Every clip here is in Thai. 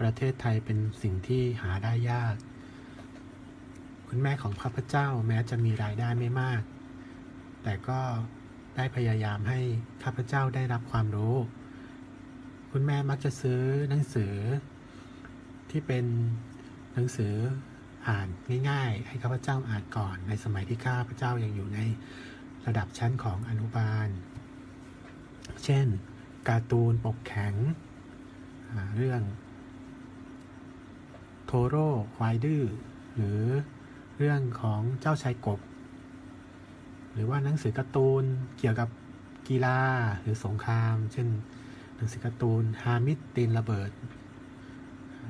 ประเทศไทยเป็นสิ่งที่หาได้ยาก คุณแม่ของข้าพเจ้าแม้จะมีรายได้ไม่มาก แต่ก็ได้พยายามให้ข้าพเจ้าได้รับความรู้ คุณแม่มักจะซื้อหนังสือ ที่เป็นหนังสืออ่านง่ายๆ ให้ข้าพเจ้าอ่านก่อนในสมัยที่ข้าพเจ้ายังอยู่ในระดับชั้นของอนุบาล เช่น การ์ตูนปกแข็ง เรื่อง โทโร่ควายดื้อหรือเรื่องของเจ้าชายกบ หรือว่าหนังสือการ์ตูนเกี่ยวกับกีฬาหรือสงคราม เช่น หนังสือการ์ตูนฮามิดตีนระเบิด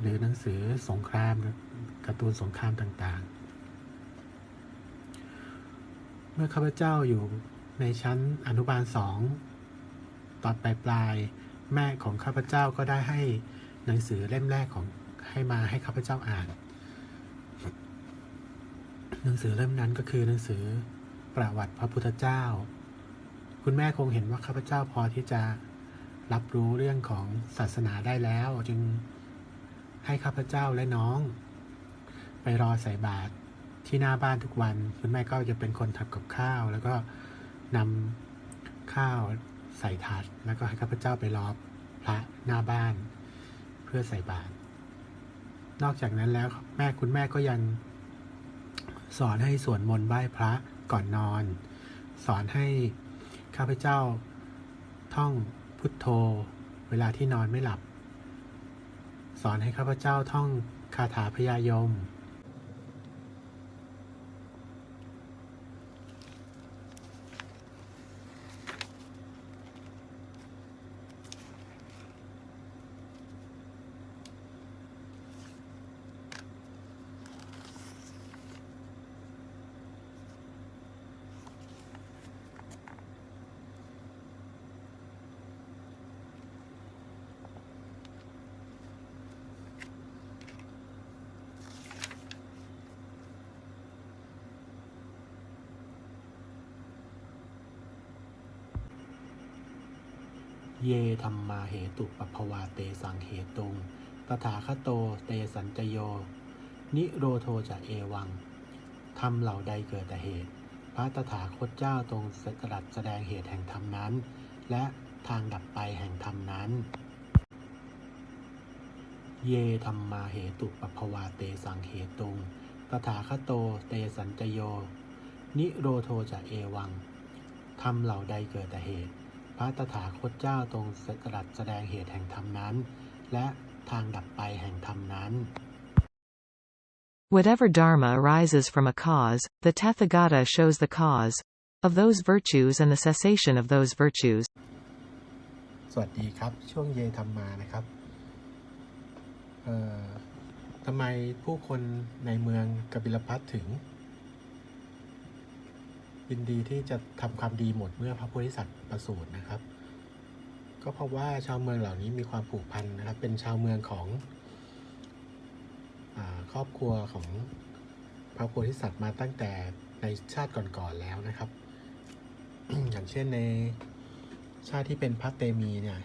หรือหนังสือสงครามการ์ตูนสงครามต่างๆ เมื่อข้าพเจ้าอยู่ในชั้นอนุบาลสองตอนปลายปลายๆแม่ของข้าพเจ้าก็ได้ให้หนังสือเล่มแรกของ ให้มาให้ข้าพเจ้าอ่าน หนังสือเล่มนั้นก็คือหนังสือประวัติพระพุทธเจ้า คุณแม่คงเห็นว่าข้าพเจ้าพอที่จะรับรู้เรื่องของศาสนาได้แล้ว จึงให้ข้าพเจ้าและน้อง ไปรอใส่บาตรที่หน้าบ้านทุกวัน คุณแม่ก็จะเป็นคนทำกับข้าว แล้วก็นำข้าวใส่ถาดแล้วก็ให้ข้าพเจ้าไปรอพระหน้าบ้าน เพื่อใส่บาตร นอกจากนั้นแล้วแม่คุณแม่ก็ยังสอนให้สวดมนต์ไหว้พระก่อนนอน สอนให้ข้าพเจ้าท่องพุทโธ เวลาที่นอนไม่หลับ สอนให้ข้าพเจ้าท่องคาถาพยายม เยธรรมาเหตุปปภวาเตสังเหตุงตถาคโตเตสัญจโย นิโรโทจะเอวังทำเหล่าใดเกิดแต่เหตุ พระตถาคตเจ้าตรงสตรัสแสดงเหตุแห่งธรรมนั้น และทางดับไปแห่งธรรมนั้น เยธรรมาเหตุปปภวาเตสังเหตุงตถาคโตเตสัญจโย นิโรโทจะเอวังทำเหล่าใดเกิดแต่เหตุ ระตถาคตเจ้าตรงสตรัสแสดงเหตุแห่งธรรมนั้น และทางดับไปแห่งธรรมนั้น Whatever dharma arises from a cause, the Tathagata shows the cause of those virtues and the cessation of those virtues. สวัสดีครับ ช่วงเยธรรมานะครับเอ่อทำไมผู้คนในเมืองกบิลพัทถึง ยินดีที่จะทำความดีหมดเมื่อพระโพธิสัตว์ประสูตินะครับ ก็เพราะว่าชาวเมืองเหล่านี้มีความผูกพันนะครับ เป็นชาวเมืองของอครอบครัวของพระโพธิสัตว์มาตั้งแต่ในชาติก่อนๆแล้วนะครับ อย่างเช่นในชาติที่เป็นพระเตมีเนี่ย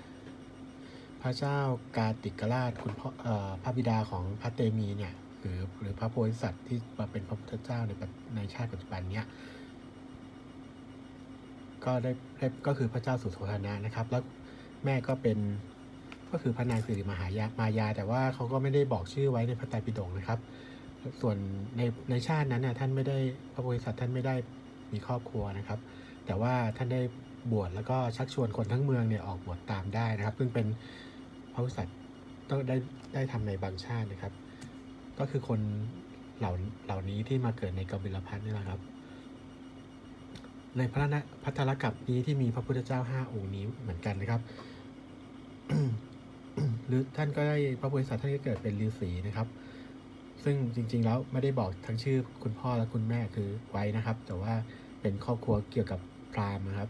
พระเจ้ากาติกราชคุณพ่ออพระบิดาของพระเตมีเนี่ยหรือหรือพระโพธิสัตว์ที่มาเป็นพระพุทธเจ้าในในชาติปัจจุบันเนี้ย ก็ได้ก็คือพระเจ้าสุโธทนะนะครับ แล้วแม่ก็เป็นก็คือพระนางสิริมหายามายา แต่ว่าเขาก็ไม่ได้บอกชื่อไว้ในพระไตรปิฎกนะครับ ส่วนในในชาตินั้นนี่ยท่านไม่ได้พระโพธิสัตว์ท่านไม่ได้มีครอบครัวนะครับ แต่ว่าท่านได้บวชแล้วก็ชักชวนคนทั้งเมืองเนี่ยออกบวชตามได้นะครับ ซึ่งเป็นพระโพธิสัตว์ต้องได้ได้ทำในบางชาตินะครับ ก็คือคนเหล่าเหล่านี้ที่มาเกิดในกบิลพัทนี่แหละครับ ในพระนะพัทธรกับนี้ที่มีพระพุทธเจ้าห้าองค์นี้เหมือนกันนะครับ หรือท่านก็ได้พระโพธิสัตว์ท่านก็เกิดเป็นฤาษีนะครับ ซึ่งจริง ๆ แล้วไม่ได้บอกทั้งชื่อคุณพ่อและคุณแม่คือไว้นะครับ แต่ว่าเป็นครอบครัวเกี่ยวกับพราหมณ์นะครับ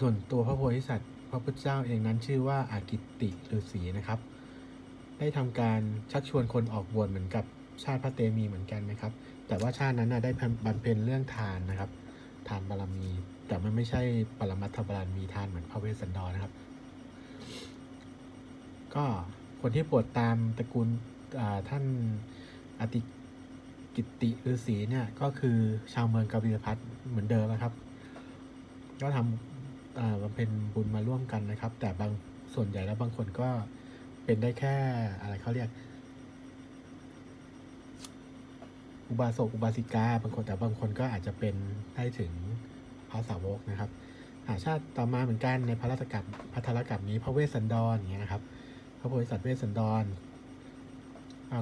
ส่วนตัวพระโพธิสัตว์พระพุทธเจ้าเองนั้นชื่อว่าอากิติฤาษีนะครับ ได้ทำการชักชวนคนออกบวชเหมือนกับชาติพระเตมีเหมือนกันนะครับ แต่ว่าชาตินั้นนะได้บำเพ็ญเรื่องทานนะครับ ทานบารมี แต่มันไม่ใช่ปรมัตถบารมีทานเหมือนพระเวสสันดรนะครับ ก็คนที่บวชตามตระกูลท่านอติกิติฤาษีเนี่ยก็คือชาวเมืองกบิลพัทเหมือนเดิมนะครับ ก็ทำบำเพ็ญบุญมาร่วมกันนะครับ แต่บางส่วนใหญ่แล้วบางคนก็เป็นได้แค่อะไรเขาเรียก อุบาสกอุบาสิกาบางคนแต่บางคนก็อาจจะเป็นได้ถึงพระสาวกนะครับอาชาติต่อมาเหมือนกันในพระราชกับพัทรกับนี้พระเวสสันดรอย่างเงี้ยนะครับ พระโพธิสัตว์เวสสันดร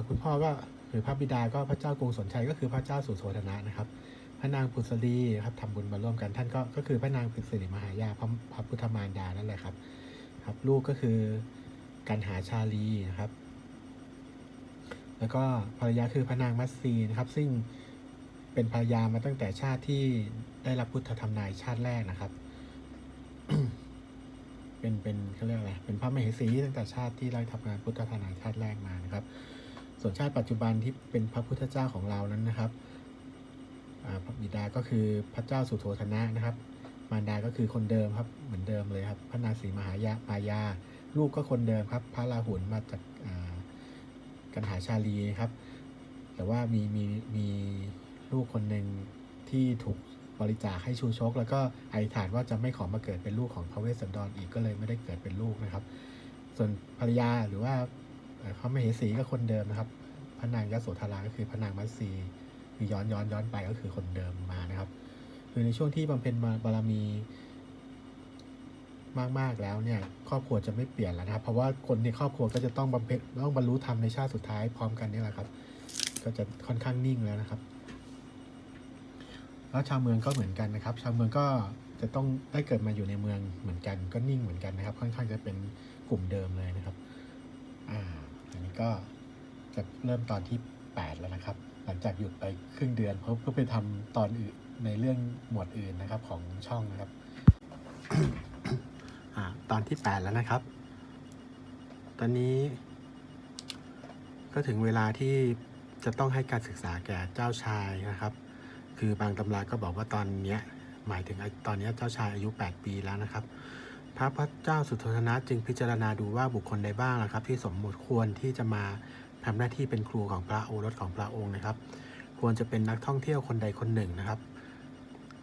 คุณพ่อก็หรือพระบิดาก็พระเจ้ากรุงสนชัยก็คือพระเจ้าสุโธธนะนะครับ พระนางปุษรีครับทำบุญมาร่วมกันท่านก็ก็คือพระนางปุษรีมหายาพระพระพุทธมารดานั่นแหละครับ ครับลูกก็คือกันหาชาลีนะครับ แล้วก็ภรรยาคือพระนางมัตสีนะครับ ซึ่งเป็นภรรยามาตั้งแต่ชาติที่ได้รับพุทธธรรมนายชาติแรกนะครับ เป็นเป็นเขาเรียกอะไร เป็นพระมเหสีตั้งแต่ชาติที่ได้ทำงานพุทธธรรมนายชาติแรกมานะครับ ส่วนชาติปัจจุบันที่เป็นพระพุทธเจ้าของเรานั้นนะครับอ่าพระบิดาก็คือพระเจ้าสุโธธนะนะครับ มารดาก็คือคนเดิมครับ เหมือนเดิมเลยครับ พระนางศรีมหายามายา ลูกก็คนเดิมครับ พระราหุลมาจากอ่า กันหาชาลีครับ แต่ว่ามีมีมีลูกคนหนึ่งที่ถูกบริจาคให้ชูชก แล้วก็อธิษฐานว่าจะไม่ขอมาเกิดเป็นลูกของพระเวสสันดรอีกก็เลยไม่ได้เกิดเป็นลูกนะครับ ส่วนภรรยาหรือว่าเอ่อเขาไม่เหสีก็คนเดิมนะครับพระนางยโสธราก็คือพระนางมัตสีคือย้อนย้อนย้อนไปก็คือคนเดิมมานะครับ คือในช่วงที่บำเพ็ญบารมี มาก ๆ แล้วเนี่ยครอบครัวจะไม่เปลี่ยนแล้วนะครับ เพราะว่าคนในครอบครัวก็จะต้องบำเพ็ญต้องบรรลุธรรมในชาติสุดท้ายพร้อมกันนี่แหละครับ ก็จะค่อนข้างนิ่งแล้วนะครับ แล้วชาวเมืองก็เหมือนกันนะครับ ชาวเมืองก็จะต้องได้เกิดมาอยู่ในเมืองเหมือนกัน ก็นิ่งเหมือนกันนะครับ ค่อนข้างจะเป็นกลุ่มเดิมเลยนะครับอ่าอันนี้ก็จะเริ่มตอนที่ 8 แล้วนะครับ หลังจากหยุดไปครึ่งเดือน เพราะเพื่อไปทำตอนอื่นในเรื่องหมวดอื่นนะครับของช่องนะครับ ตอนที่ 8 แล้วนะครับ ตอนนี้ ก็ถึงเวลาที่จะต้องให้การศึกษาแก่เจ้าชายนะครับ คือบางตำราก็บอกว่าตอนเนี้ยหมายถึงตอนนี้เจ้าชายอายุ 8 ปีแล้วนะครับ พระพระเจ้าสุโธทนะจึงพิจารณาดูว่าบุคคลใดบ้างนะครับ ที่สมมติควรที่จะมาทำหน้าที่เป็นครูของพระโอรสของพระองค์นะครับ ควรจะเป็นนักท่องเที่ยวคนใดคนหนึ่งนะครับ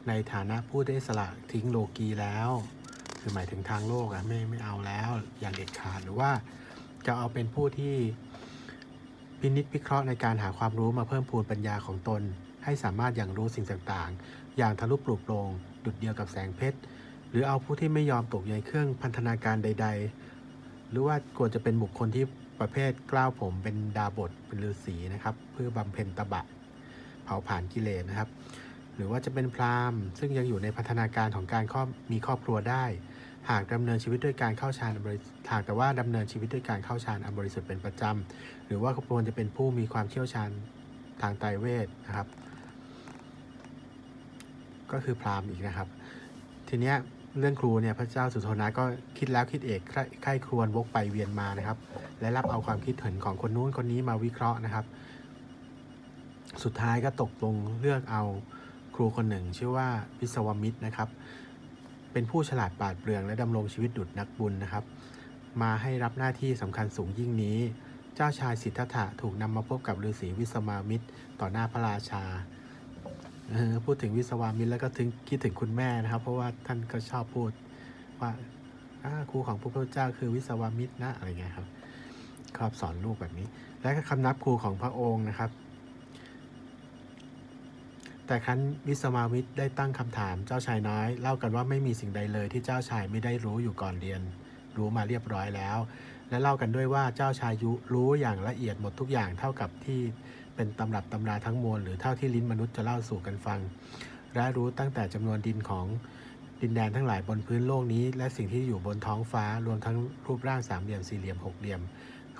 ในฐานะผู้ได้สละทิ้งโลกีแล้ว คือหมายถึงทางโลกอะไม่ไม่เอาแล้วอย่างเด็ดขาดหรือว่าจะเอาเป็นผู้ที่พินิจพิเคราะห์ในการหาความรู้มาเพิ่มพูนปัญญาของตน ให้สามารถอย่างรู้สิ่งต่างๆ อย่างทะลุปลุกโปรงดุดเดียวกับแสงเพชรหรือเอาผู้ที่ไม่ยอมตกอยู่ในเครื่องพันธนาการใด ๆ หรือว่าควรจะเป็นบุคคลที่ประเภทกล้าวผมเป็นดาบทเป็นฤาษีนะครับ เพื่อบำเพ็ญตบะ เผาผลาญกิเลสนะครับ หรือว่าจะเป็นพราหมณ์ ซึ่งยังอยู่ในพัฒนาการของการมีครอบครัวได้ หากดำเนินชีวิตด้วยการเข้าฌานอันบริสุทธิ์หากแต่ว่าดำเนินชีวิตด้วยการเข้าฌานอันบริสุทธิ์เป็นประจำหรือว่าควรจะเป็นผู้มีความเชี่ยวชาญทางไตรเวทนะครับ ก็คือพราหมณ์อีกนะครับ ทีเนี้ยเรื่องครูเนี่ยพระเจ้าสุโธนะก็คิดแล้วคิดเอกใคร่ใครวญวกไปเวียนมานะครับ และรับเอาความคิดเห็นของคนนู้นคนนี้มาวิเคราะห์นะครับ สุดท้ายก็ตกลงเลือกเอาครูคนหนึ่ง ชื่อว่าวิศวมิตรนะครับ เป็นผู้ฉลาดปราดเปรื่องและดำรงชีวิตดุจนักบุญนะครับ มาให้รับหน้าที่สำคัญสูงยิ่งนี้ เจ้าชายสิทธัตถะถูกนำมาพบกับฤาษีวิสมามิตร ต่อหน้าพระราชาพูดถึงวิศวามิตรแล้วก็ถึงคิดถึงคุณแม่นะครับ เพราะว่าท่านก็ชอบพูดว่าครูของพระพุทธเจ้าคือวิศวามิตรนะอะไรเงี้ยครับชอบสอนลูกแบบนี้ และคำนับครูของพระองค์นะครับ แต่ครั้นวิสมาวิทย์ได้ตั้งคำถามเจ้าชายน้อย เล่ากันว่าไม่มีสิ่งใดเลยที่เจ้าชายไม่ได้รู้อยู่ก่อนเรียน รู้มาเรียบร้อยแล้ว และเล่ากันด้วยว่าเจ้าชายยุรู้อย่างละเอียดหมดทุกอย่างเท่ากับที่เป็นตำรับตำราทั้งมวลหรือเท่าที่ลิ้นมนุษย์จะเล่าสู่กันฟัง และรู้ตั้งแต่จำนวนดินของดินแดนทั้งหลายบนพื้นโลกนี้ และสิ่งที่อยู่บนท้องฟ้ารวมทั้งรูปร่างสามเหลี่ยมสี่เหลี่ยมหกเหลี่ยม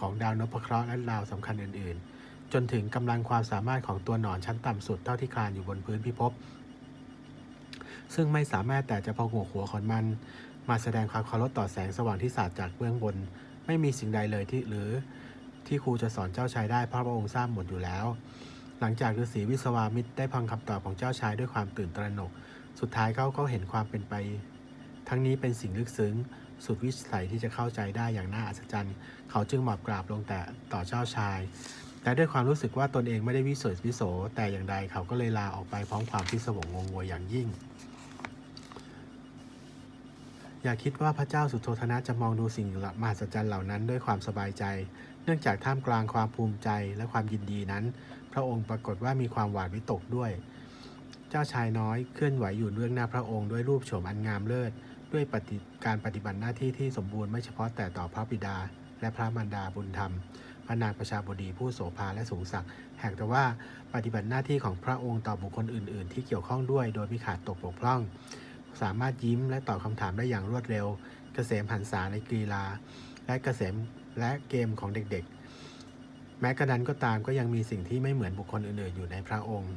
ของดาวนพเคราะห์และดาวสำคัญอื่นๆ จนถึงกำลังความสามารถของตัวหนอนชั้นต่ำสุดเท่าที่คลานอยู่บนพื้นพิภพซึ่งไม่สามารถแต่จะพอหัวหัวของมัน มาแสดงความเคารพต่อแสงสว่างที่สาดจากเบื้องบน ไม่มีสิ่งใดเลยที่หรือที่ครูจะสอนเจ้าชายได้เพราะพระองค์ทราบหมดอยู่แล้ว หลังจากฤาษีวิศวามิตรได้ฟังคำตอบของเจ้าชายด้วยความตื่นตระหนก สุดท้ายเขาก็เห็นความเป็นไป ทั้งนี้เป็นสิ่งลึกซึ้ง สุดวิสัยที่จะเข้าใจได้อย่างน่าอัศจรรย์ เขาจึงหมอบกราบลงแต่ต่อเจ้าชาย แต่ด้วยความรู้สึกว่าตนเองไม่ได้วิเศษวิโส แต่อย่างใดเขาก็เลยลาออกไปพร้อมความพิศวงงงงวยอย่างยิ่ง อย่าคิดว่าพระเจ้าสุโธธนะจะมองดูสิ่งมหัศจรรย์เหล่านั้นด้วยความสบายใจ เนื่องจากท่ามกลางความภูมิใจและความยินดีนั้น พระองค์ปรากฏว่ามีความหวาดวิตกด้วย เจ้าชายน้อยเคลื่อนไหวอยู่เบื้องหน้าพระองค์ด้วยรูปโฉมอันงามเลิศด้วยปฏิการปฏิบัติหน้าที่ที่สมบูรณ์ไม่เฉพาะแต่ต่อพระบิดา และพระมารดาบุญธรรม ระนางประชาบดีผู้โสภาและสูงศักดิ์หากแต่ว่าปฏิบัติหน้าที่ของพระองค์ต่อบุคคลอื่น ๆ ที่เกี่ยวข้องด้วย โดยไม่ขาดตกบกพร่อง สามารถยิ้มและตอบคำถามได้อย่างรวดเร็ว เกษมหันษาในกีฬา และเกษมและเกมของเด็ก ๆ แม้กระนั้นก็ตามก็ยังมีสิ่งที่ไม่เหมือนบุคคลอื่น ๆ อยู่ในพระองค์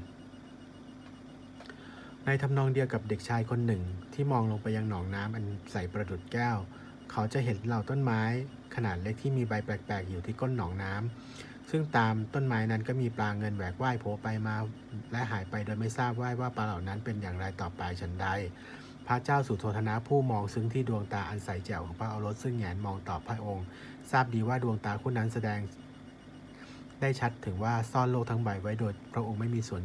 ในทำนองเดียวกับเด็กชายคนหนึ่งที่มองลงไปยังหนองน้ำอันใสประดุดแก้ว เขาจะเห็นเหล่าต้นไม้ ขนาดเล็กที่มีใบแปลกๆ อยู่ที่ก้นหนองน้ำซึ่งตามต้นไม้นั้นก็มีปลาเงินแหวกว่ายโผล่ไปมาและหายไปโดยไม่ทราบว่าว่าปลาเหล่านั้นเป็นอย่างไรต่อไปฉันใด พระเจ้าสุโธธนะผู้มองซึ้งที่ดวงตาอันใสแจ๋วของพระโอรสซึ่งแหงนมองตอบพระองค์ ทราบดีว่าดวงตาคู่นั้นแสดงได้ชัดถึงว่าซ่อนโลกทั้งใบไว้โดยพระองค์ไม่มีส่วน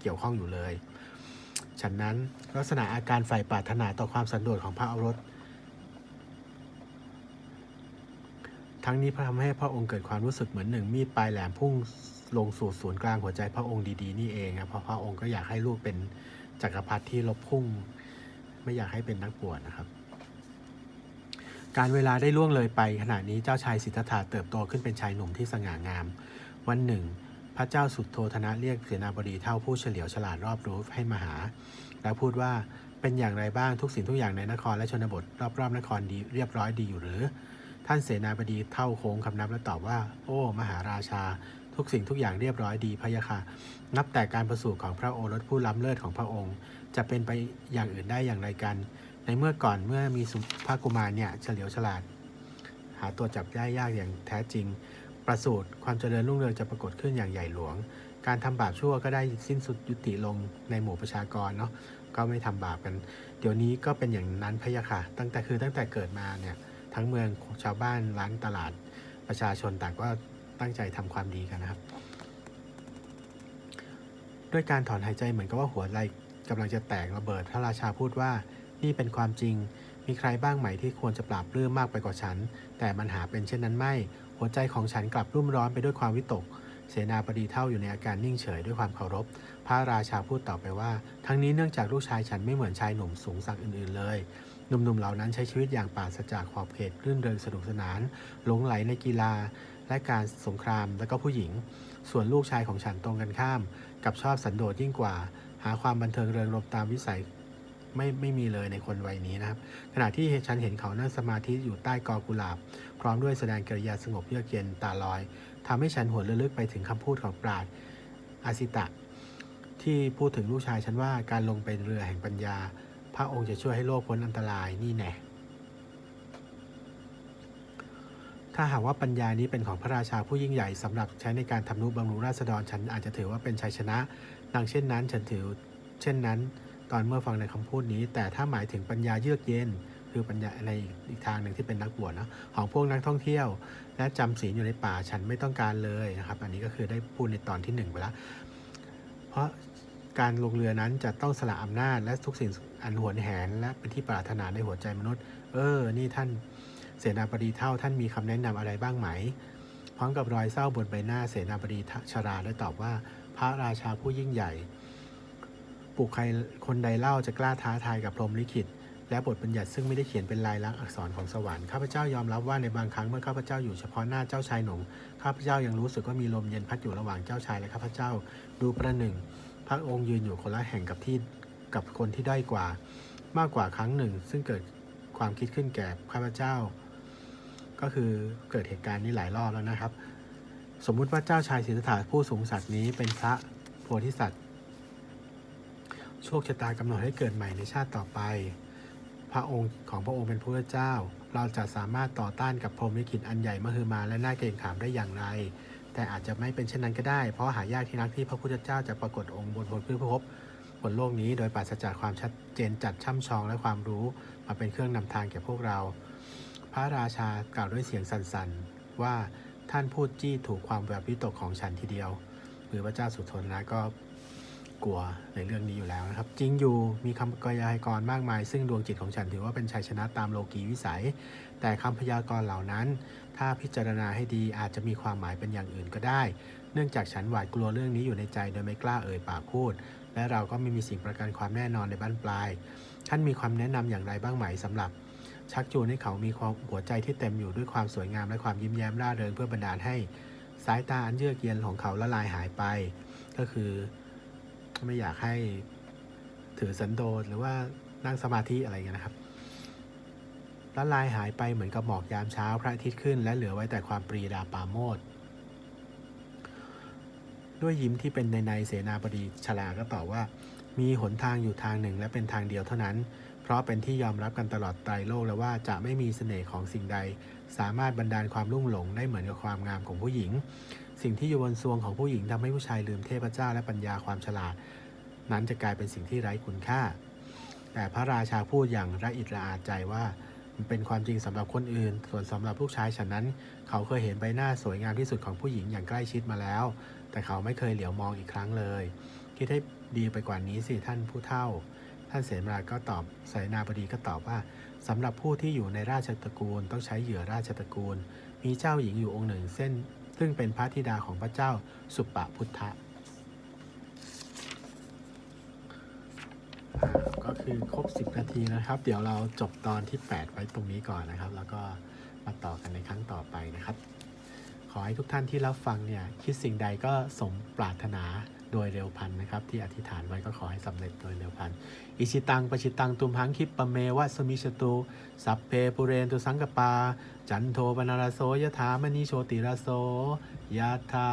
เกี่ยวข้องอยู่เลยฉะนั้นลักษณะอาการใฝ่ปรารถนาต่อความสันโดษของพระโอรส ทั้งนี้ทำให้พระองค์เกิดความรู้สึกเหมือนหนึ่งมีดปลายแหลมพุ่งลงสู่ศูนย์กลางหัวใจพระองค์ดีๆนี่เองนะเพราะพระองค์ก็อยากให้ลูกเป็นจักรพรรดิที่ลบพุ่ง ไม่อยากให้เป็นนักบวชนะครับ การเวลาได้ล่วงเลยไป ขณะนี้เจ้าชายสิทธัตถะเติบโตขึ้นเป็นชายหนุ่มที่สง่างาม วันหนึ่ง พระเจ้าสุดโทธนะเรียกเสนาบดีเท่าผู้เฉลียวฉลาดรอบรู้ให้มาหา แล้วพูดว่าเป็นอย่างไรบ้างทุกสิ่งทุกอย่างในนครและชนบท รอบๆนครดีเรียบร้อยดีอยู่หรือ ท่านเสนาบดีเท่าโค้งคำนับและตอบว่า โอ้ มหาราชา ทุกสิ่งทุกอย่างเรียบร้อยดีพะยะค่ะ นับแต่การประสูติของพระโอรสผู้ล้ำเลิศของพระองค์ จะเป็นไปอย่างอื่นได้อย่างไรกัน ในเมื่อก่อนเมื่อมีสุภากุมารเนี่ยเฉลียวฉลาด หาตัวจับได้ยากอย่างแท้จริง ประสูติความเจริญรุ่งเรืองจะปรากฏขึ้นอย่างใหญ่หลวง การทำบาปชั่วก็ได้สิ้นสุดยุติลงในหมู่ประชากรเนาะก็ไม่ทำบาปกัน เดี๋ยวนี้ก็เป็นอย่างนั้นพะยะค่ะ ตั้งแต่คือตั้งแต่เกิดมาเนี่ย ทั้งเมืองชาวบ้านร้านตลาดประชาชนต่างก็ตั้งใจทำความดีกันนะครับ ด้วยการถอนหายใจเหมือนกับว่าหัวไหล่กำลังจะแตกระเบิด พระราชาพูดว่านี่เป็นความจริง มีใครบ้างไหมที่ควรจะปราบปลื้มมากไปกว่าฉัน แต่มันหาเป็นเช่นนั้นไม่ หัวใจของฉันกลับรุ่มร้อนไปด้วยความวิตก เสนาบดีเท่าอยู่ในอาการนิ่งเฉยด้วยความเคารพ พระราชาพูดต่อไปว่า ทั้งนี้เนื่องจากลูกชายฉันไม่เหมือนชายหนุ่มสูงสักอื่นๆเลย หนุ่มๆเหล่านั้นใช้ชีวิตอย่างปราศจากขอบเขตรื่นเริงสนุกสนาน หลงไหลในกีฬา และการสงครามและก็ผู้หญิง ส่วนลูกชายของฉันตรงกันข้าม กับชอบสันโดษยิ่งกว่า หาความบันเทิงเริงรมตามวิสัยไม่ไม่มีเลยในคนวัยนี้นะครับ ขณะที่ฉันเห็นเขานั่งสมาธิอยู่ใต้กอกุหลาบ พร้อมด้วยแสดงกิริยาสงบเยือกเย็นตาลอยทำให้ฉันหัวระลึกไปถึงคำพูดของปราดอาสิตะ ที่พูดถึงลูกชายฉันว่าการลงไปเรือแห่งปัญญา พระองค์จะช่วยให้โลกพ้นอันตรายนี่แน่ถ้าหากว่าปัญญานี้เป็นของพระราชาผู้ยิ่งใหญ่สำหรับใช้ในการทำนุบำรุงราษฎรฉันอาจจะถือว่าเป็นชัยชนะ ดังเช่นนั้น ฉันถือเช่นนั้น ตอนเมื่อฟังในคำพูดนี้ แต่ถ้าหมายถึงปัญญาเยือกเย็น คือปัญญาในอีกทางหนึ่งที่เป็นนักบวชนะของพวกนักท่องเที่ยว และจำศีลอยู่ในป่าฉันไม่ต้องการเลยนะครับ อันนี้ก็คือได้พูดในตอนที่หนึ่งไปแล้วเพราะการลงเรือนั้นจะต้องสละอำนาจและทุกสิ่ง อันหวนแหนและเป็นที่ปรารถนาในหัวใจมนุษย์ เออ นี่ท่านเสนาบดีเท่าท่านมีคำแนะนำอะไรบ้างไหม พร้อมกับรอยเศร้าบนใบหน้าเสนาบดีชราได้ตอบว่า พระราชาผู้ยิ่งใหญ่ปลุกใครคนใดเล่าจะกล้าท้าทายกับพรหมลิขิต และบทบัญญัติซึ่งไม่ได้เขียนเป็นลายลักษณ์อักษรของสวรรค์ข้าพเจ้ายอมรับว่าในบางครั้งเมื่อข้าพเจ้าอยู่เฉพาะหน้าเจ้าชายหนุ่มข้าพเจ้ายังรู้สึกว่ามีลมเย็นพัดอยู่ระหว่างเจ้าชายและข้าพเจ้า ดูประหนึ่งพระองค์ยืนอยู่คนละแห่งกับที่ กับคนที่ด้อยกว่ามากกว่าครั้งหนึ่ง ซึ่งเกิดความคิดขึ้นแก่ข้าพเจ้า ก็คือเกิดเหตุการณ์นี้หลายรอบแล้วนะครับ สมมุติว่าเจ้าชายสิทธัตถะผู้สูงสัตว์นี้เป็นพระโพธิสัตว์โชคชะตากำหนดให้เกิดใหม่ในชาติต่อไป พระองค์ของพระองค์เป็นพระเจ้า เราจะสามารถต่อต้านกับพรหมลิขิตอันใหญ่มหึมาและน่าเกรงขามได้อย่างไร แต่อาจจะไม่เป็นเช่นนั้นก็ได้ เพราะหายากที่นักที่พระพุทธเจ้าจะปรากฏองค์บนบนพื้นพบ บนโลกนี้โดยปราศจากความชัดเจนจัดช่ำชองและความรู้มาเป็นเครื่องนำทางแก่พวกเรา พระราชากล่าวด้วยเสียงสั่นๆ ว่าท่านพูดจี้ถูกความแบบวิตกของฉันทีเดียว หรือพระเจ้าสุทนะก็กลัวในเรื่องนี้อยู่แล้วนะครับ จริงอยู่มีคำกยายกรณ์มากมาย ซึ่งดวงจิตของฉันถือว่าเป็นชัยชนะตามโลกีวิสัย แต่คำพยากรณ์เหล่านั้น ถ้าพิจารณาให้ดีอาจจะมีความหมายเป็นอย่างอื่นก็ได้ เนื่องจากฉันหวาดกลัวเรื่องนี้อยู่ในใจโดยไม่กล้าเอ่ยปากพูด และเราก็ไม่มีสิ่งประกันความแน่นอนในบ้านปลาย ท่านมีความแนะนำอย่างไรบ้างไหมสำหรับ ชักจูนให้เขามีความหัวใจที่เต็มอยู่ด้วยความสวยงามและความยิ้มแย้มร่าเริงเพื่อบันดาลให้สายตาอันเยือกเย็นของเขาละลายหายไป ก็คือไม่อยากให้ถือสันโดษหรือว่านั่งสมาธิอะไรเงี้ยนะครับละลายหายไปเหมือนกับหมอกยามเช้าพระอาทิตย์ขึ้น และเหลือไว้แต่ความปรีดาปาโมด ด้วยยิ้มที่เป็นในในเสนาบดีชลาก็ตอบว่า มีหนทางอยู่ทางหนึ่งและเป็นทางเดียวเท่านั้น เพราะเป็นที่ยอมรับกันตลอดไตรโลกแล้วว่าจะไม่มีเสน่ห์ของสิ่งใด สามารถบันดาลความรุ่งหลงได้เหมือนกับความงามของผู้หญิง สิ่งที่อยู่บนซวงของผู้หญิงทำให้ผู้ชายลืมเทพเจ้าและปัญญาความฉลาด นั้นจะกลายเป็นสิ่งที่ไร้คุณค่า แต่พระราชาพูดอย่างระอิดระอาใจว่ามันเป็นความจริงสำหรับคนอื่น ส่วนสำหรับลูกชายฉันนั้น เขาเคยเห็นใบหน้าสวยงามที่สุดของผู้หญิงอย่างใกล้ชิดมาแล้ว แต่เขาไม่เคยเหลียวมองอีกครั้งเลย คิดให้ดีไปกว่านี้สิท่านผู้เฒ่า ท่านเสนาก็ตอบเสนาบดีก็ตอบว่าสำหรับผู้ที่อยู่ในราชตระกูลต้องใช้เหยื่อราชตระกูล มีเจ้าหญิงอยู่องค์หนึ่งเส้น ซึ่งเป็นพระธิดาของพระเจ้าสุปปพุทธะก็คือครบ 10 นาทีนะครับ เดี๋ยวเราจบตอนที่ 8 ไว้ตรงนี้ก่อนนะครับ แล้วก็มาต่อกันในครั้งต่อไปนะครับ อให้ทุกท่านที่รับฟังเนี่ยคิดสิ่งใดก็สมปรารถนาโดยเร็วพันนะครับ ที่อธิษฐานไว้ก็ขอให้สำเร็จโดยเร็วพันอิชิตังปชิตังตุมหังคิปปะเมวะสมิชตุสัพเพปุเรนตุสังกปา จันโทปนารโสยถามณีโชติราโสยะถา